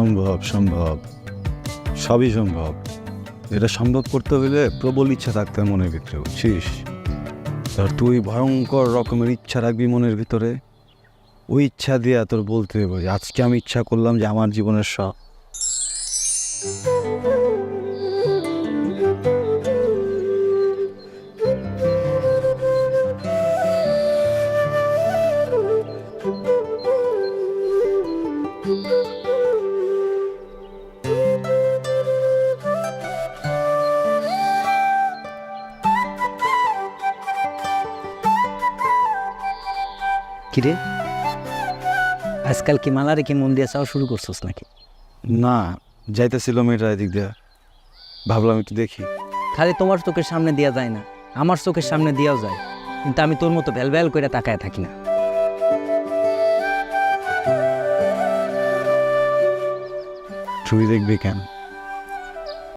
সম্ভব সম্ভব। সবই সম্ভব। এটা সম্ভব করতে হলে প্রবল ইচ্ছা থাকতে মনের ভিতরে, বুঝছিস? ধর তুই ভয়ঙ্কর রকমের ইচ্ছা রাখবি মনের ভিতরে। ওই ইচ্ছা দিয়ে তোর বলতে হবে আজকে আমি ইচ্ছা করলাম যে আমার জীবনের সব। কিরে? আজকাল কি মালারে কি মন দিয়ে চাওয়া শুরু করছিস নাকি? না যাইতেছিল মেয়েটা এদিক দিয়ে। ভাবলাম একটু দেখি। খালি তোমার চোখের সামনে দেওয়া যায় না আমার চোখের সামনে দেওয়াও যায়। কিন্তু আমি তোর মতো ভ্যাল ভ্যাল করে তাকায় থাকি না। তুই দেখবি কেন?